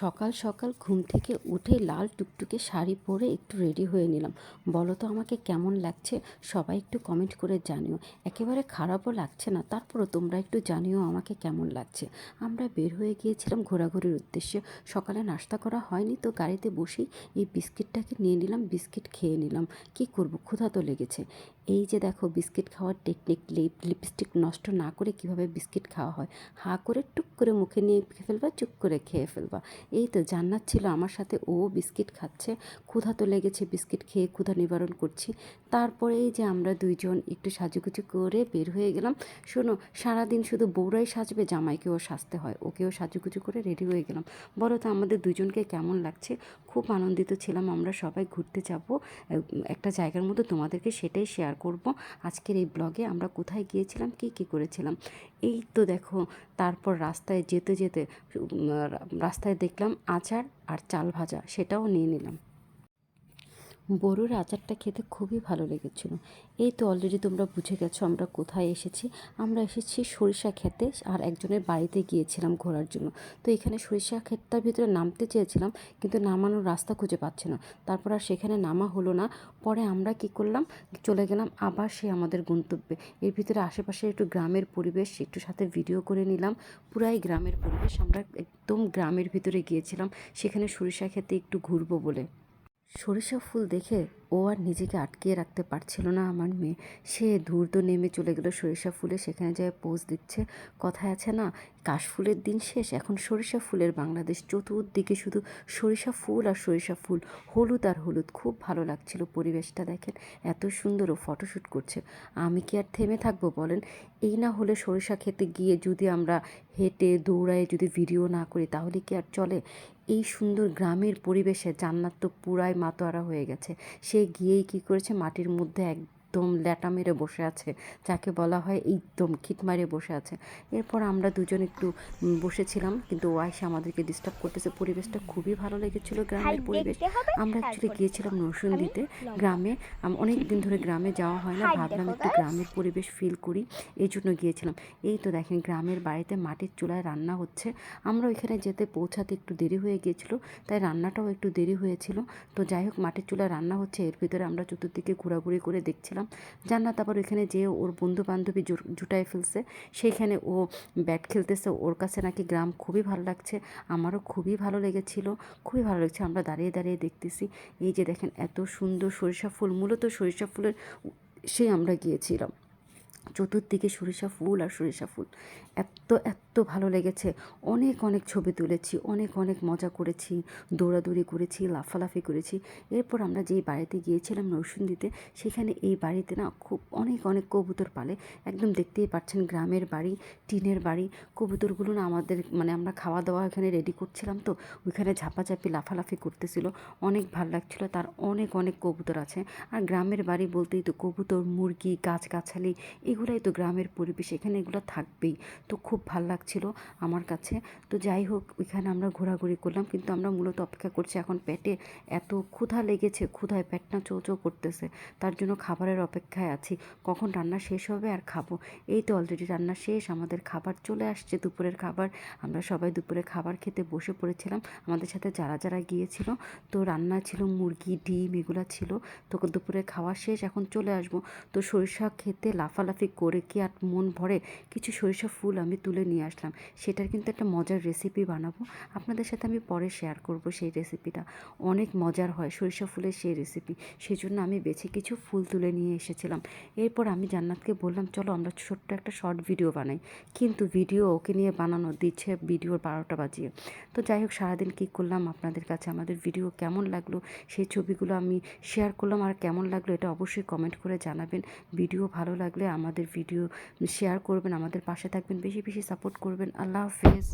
সকাল সকাল ঘুম থেকে উঠে লাল টুকটুকে শাড়ি পরে একটু রেডি হয়ে নিলাম। বলো তো আমাকে কেমন লাগছে? সবাই একটু কমেন্ট করে জানিও। একেবারে খারাপও লাগছে না, তারপরও তোমরা একটু জানিও আমাকে কেমন লাগছে। আমরা বের হয়ে গিয়েছিলাম ঘোরাঘুরির উদ্দেশ্যে। সকালে নাস্তা করা হয়নি তো গাড়িতে বসেই এই বিস্কিটটাকে নিয়ে নিলাম, বিস্কিট খেয়ে নিলাম। কি করব? ক্ষুধা তো লেগেছে। এই যে দেখো বিস্কিট খাওয়ার টেকনিক লিপ লিপস্টিক নষ্ট না করে কীভাবে বিস্কিট খাওয়া হয়? হা করে টুক করে মুখে নিয়ে ফেলবা, চুপ করে খেয়ে ফেলবা। এই তো জান্নাত ছিল আমার সাথে, ও বিস্কিট খাচ্ছে। ক্ষুধা তো লেগেছে, বিস্কিট খেয়ে ক্ষুধা নিবারণ করছি। তারপরে এই যে আমরা দুইজন একটু সাজুগুজু করে বের হয়ে গেলাম। শোনো, সারাদিন শুধু বউরাই সাজবে, জামাইকেও সাজতে হয়। ওকেও সাজুগুজু করে রেডি হয়ে গেলাম। বলো তো আমাদের দুজনকে কেমন লাগছে? খুব আনন্দিত ছিলাম আমরা সবাই, ঘুরতে যাব। একটা জায়গার মধ্যে তোমাদেরকে সেটাই শেয়ার করব। আজকের এই ব্লগে আমরা কোথায় গিয়েছিলাম, কি কি করেছিলাম, এই তো দেখো, তারপর রাস্তায় যেতে যেতে রাস্তায় দেখলাম আচার আর চাল ভাজা, সেটাও নিয়ে নিলাম। বড়ুর আচারটা খেতে খুবই ভালো লেগেছিল। এই তো অলরেডি তোমরা বুঝে গেছো আমরা কোথায় এসেছি। আমরা এসেছি সরিষা খেতে আর একজনের বাড়িতে গিয়েছিলাম ঘোরার জন্য। তো এখানে সরিষা ক্ষেতটার ভিতরে নামতে চেয়েছিলাম কিন্তু নামানোর রাস্তা খুঁজে পাচ্ছি না। তারপর আর সেখানে নামা হলো না। পরে আমরা কি করলাম? চলে গেলাম আবার সে আমাদের গন্তব্যে। এর ভিতরে আশেপাশে একটু গ্রামের পরিবেশ, একটু সাথে ভিডিও করে নিলাম। পুরাই গ্রামের পরিবেশ। আমরা একদম গ্রামের ভিতরে গিয়েছিলাম। সেখানে সরিষা খেতে একটু ঘুরবো বলে। সরিষা ফুল দেখে ও আর নিজেকে আটকিয়ে রাখতে পারছিল না আমার মেয়ে। সে ধূর্ত নেমে চলে গেল সরিষা ফুলে, সেখানে যায় পোজ দিচ্ছে। কথায় আছে না কাশফুলের দিন শেষ, এখন সরিষা ফুলের বাংলাদেশ। চতুর্দিকে শুধু সরিষা ফুল আর সরিষা ফুল, হলুদ আর হলুদ। খুব ভালো লাগছিল পরিবেশটা দেখেন, এত সুন্দর ও ফটোশ্যুট করছে। আমি কি আর থেমে থাকব বলেন? এই না হলে সরিষা খেতে গিয়ে যদি আমরা হেঁটে দৌড়ায় যদি ভিডিও না করি, তাহলে কি আর চলে? এই সুন্দর গ্রামের পরিবেশে জান্নাত তো পুরাই মাতোয়ারা হয়ে গেছে। সে গিয়েই কি করেছে? মাটির মধ্যে একদম ল্যাটা মেরে বসে আছে যাকে বলা হয় একদম খিট মারে বসে আছে। এরপর আমরা দুজন একটু বসেছিলাম কিন্তু ও আমাদেরকে ডিস্টার্ব করতেছে। পরিবেশটা খুবই ভালো লেগেছিল গ্রামের পরিবেশ। আমরা অ্যাকচুয়ালি গিয়েছিলাম নরসুন্দিতে গ্রামে অনেক দিন ধরে গ্রামে যাওয়া হয় না। ভাবলাম একটু গ্রামের পরিবেশ ফিল করি এই জন্য গিয়েছিলাম। এই তো দেখেন গ্রামের বাড়িতে মাটির চুলায় রান্না হচ্ছে। আমরা ওইখানে যেতে পৌঁছাতে একটু দেরি হয়ে গিয়েছিল তাই রান্নাটাও একটু দেরি হয়েছিল। তো যাই হোক মাটির চুলায় রান্না হচ্ছে। এর ভিতরে আমরা চতুর্দিকে ঘোরাঘুরি করে দেখছিলাম জান্নাত আবার ওইখানে যেয়ে ওর বন্ধু বান্ধবী জুটায় ফেলছে। সেইখানে ও ব্যাট খেলতেছে। ওর কাছে নাকি গ্রাম খুবই ভালো লাগছে। আমারও খুবই ভালো লেগেছিল। খুবই ভালো লাগছে। আমরা দাঁড়িয়ে দাঁড়িয়ে দেখতেছি। এই যে দেখেন, এত সুন্দর সরিষা ফুল। মূলত সরিষা ফুলের সেই আমরা গিয়েছিলাম। চতুর্দিকে সরিষা ফুল আর সরিষা ফুল। এত এত ভালো লেগেছে। অনেক অনেক ছবি তুলেছি, অনেক অনেক মজা করেছি, দৌড়াদৌড়ি করেছি, লাফালাফি করেছি। এরপর আমরা যেই বাড়িতে গিয়েছিলাম নরসুন্দিতে সেখানে এই বাড়িতে না খুব অনেক অনেক কবুতর পালে। একদম দেখতেই পাচ্ছেন গ্রামের বাড়ি, টিনের বাড়ি। কবুতরগুলো না আমাদের মানে আমরা খাওয়া দাওয়া এখানে রেডি করছিলাম তো, ওইখানে ঝাপাঝাপি, লাফালাফি করতেছিল। অনেক ভালো লাগছিল, তার অনেক অনেক কবুতর আছে। আর গ্রামের বাড়ি বলতেই তো কবুতর, মুরগি, গাছগাছালি এগুলাই তো গ্রামের পরিবেশ, এখানে এগুলো থাকবেই। তো খুব ভালো লাগছিল আমার কাছে। তো যাই হোক, ওইখানে আমরা ঘোরাঘুরি করলাম, কিন্তু আমরা মূলত অপেক্ষা করছি এখন পেটে। এত ক্ষুধা লেগেছে, ক্ষুধায় পেটনা চো চো করতেছে। তার জন্য খাবারের অপেক্ষায় আছি। কখন রান্না শেষ হবে আর খাব? এই তো অলরেডি রান্না শেষ, আমাদের খাবার চলে আসছে, দুপুরের খাবার। আমরা সবাই দুপুরে খাবার খেতে বসে পড়েছিলাম। আমাদের সাথে যারা যারা গিয়েছিল, তো রান্না ছিল মুরগি, ডিম এগুলো ছিল। তো দুপুরে খাওয়া শেষ, এখন চলে আসব। তো সরিষা খেতে লাফালাফি করে কি আর মন ভরে কিছু সরিষা ফুল আমি তুলে নিয়ে আসলাম। সেটার কিন্তু একটা মজার রেসিপি বানাবো। আপনাদের সাথে আমি পরে শেয়ার করব সেই রেসিপিটা অনেক মজার হয় সরিষা ফুলের সেই রেসিপি সেই জন্য আমি বেছে কিছু ফুল তুলে নিয়ে এসেছিলাম। এরপর আমি জান্নাতকে বললাম, চলো আমরা ছোট্ট একটা শর্ট ভিডিও বানাই। কিন্তু ভিডিও ওকে নিয়ে বানানো দিচ্ছে ভিডিওর বারোটা বাজিয়ে। তো যাই হোক, সারাদিন কী করলাম আপনাদের কাছে? আমাদের ভিডিও কেমন লাগল? সেই ছবিগুলো আমি শেয়ার করলাম। আর কেমন লাগল এটা অবশ্যই কমেন্ট করে জানাবেন। ভিডিও ভালো লাগলে আমাদের ভিডিও শেয়ার করবেন আমাদের পাশে থাকবেন বেশি বেশি সাপোর্ট করবেন। আল্লাহ হাফেজ।